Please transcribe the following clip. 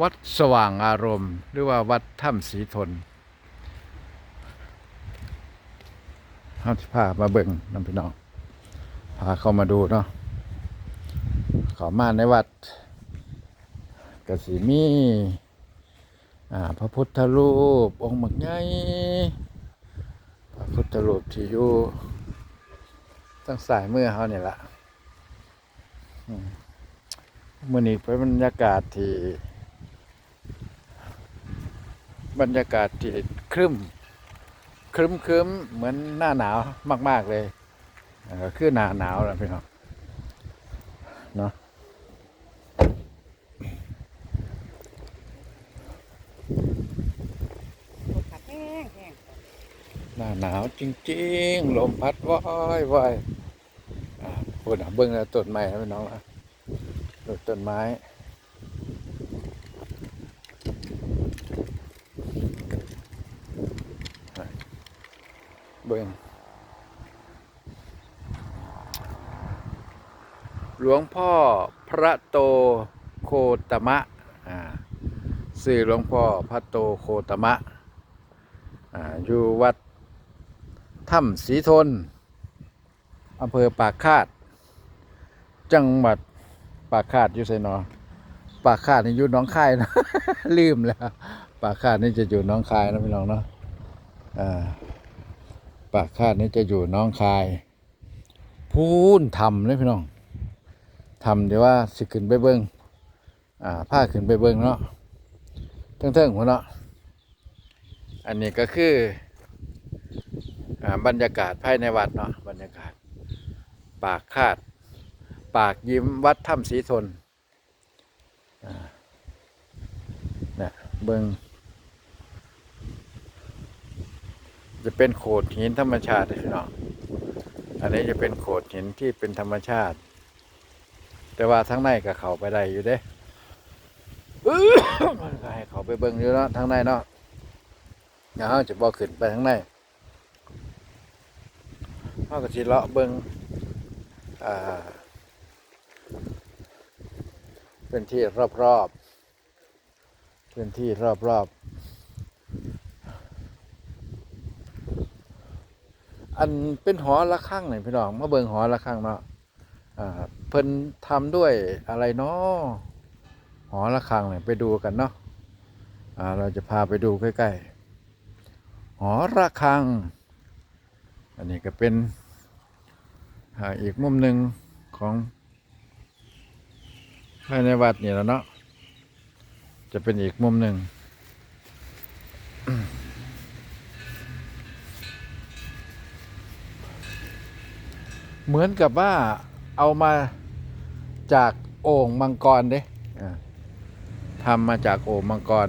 วัดสว่างอารมณ์ หรือว่าวัดถ้ำสีทนเขาจะพามาเบิ่งน้ำพี่น้อง พาเข้ามาดูเนาะขอมาในวัดกสีมี่พระพุทธรูป องค์หมักใหญ่พระพุทธรูปที่อยู่ตั้งสายมือเขาเนี่ยละอืมมื่อนี้เป็นบรรยากาศที่ บรรยากาศที่ครึ้มครึ้มครึ้มเหมือนหน้าหนาวมาก ๆ เลยเอ่อคือหน้าหนาวแล้วพี่น้องเนาะผัดแห้งแห้งหน้าหนาวจริง ๆ ลมพัดว่ายว่ายอ่าพูดอะเบิ้งแล้วต้นไม้นะพี่น้องนะดูต้นไม้ เบิ้งหลวงพ่อพระโตโคตมะสื่อหลวงพ่อพระโตโคตมะออยู่วัดถ้ำสีทนอำเภอปากคาด จังหวัดปากคาดอยู่ไสนอปากคาดนี่อยู่น้องคายนะลืมแล้ว ปากคาดนี่จะอยู่น้องคายนะพี่น้องเนาะอ่า ปากคาดนี้จะอยู่น้องคาย พูนทำเลยพี่น้องทำเดี๋ยวว่าสิขึ้นไปเบิ้งอ่าผ้าขึ้นไปเบิ้งเนาะเทิงๆหัวเนาะอันนี้ก็คืออ่าบรรยากาศภายในวัดเนาะบรรยากาศ ปากคาด ปากยิ้มวัดถ้ำสีทนอ่าเนี่ยเบิ้ง จะเป็นโขดหินธรรมชาติพี่น้องอันนี้จะเป็นโขดหินที่เป็นธรรมชาติ แต่ว่าทั้งในก็เขาไปได้อยู่เด้มันก็ให้เขาไปเบิ่งอยู่เนาะทั้งในเนาะเดี๋ยวเราจะบอกขึ้นไปทั้งในเราก็สิเลาะเบิ่งอ่าพื้นที่รอบๆพื้นที่รอบๆ อันเป็นหอระฆังนี่พี่น้องมาเบิ่งหอระฆังเนาะอ่าเพิ่นทำด้วยอะไรเนาะหอระฆังเนี่ยไปดูกันเนาะอ่าเราจะพาไปดูใกล้ๆหอระฆัง อันนี้ก็เป็นอีกมุมหนึ่งของภายในวัดนี่แหล้วเนาะจะเป็นอีกมุมหนึ่ง เหมือนกับว่าเอามาจากโอ่งมังกรเด้อ่าทำมาจากโอ่งมังกร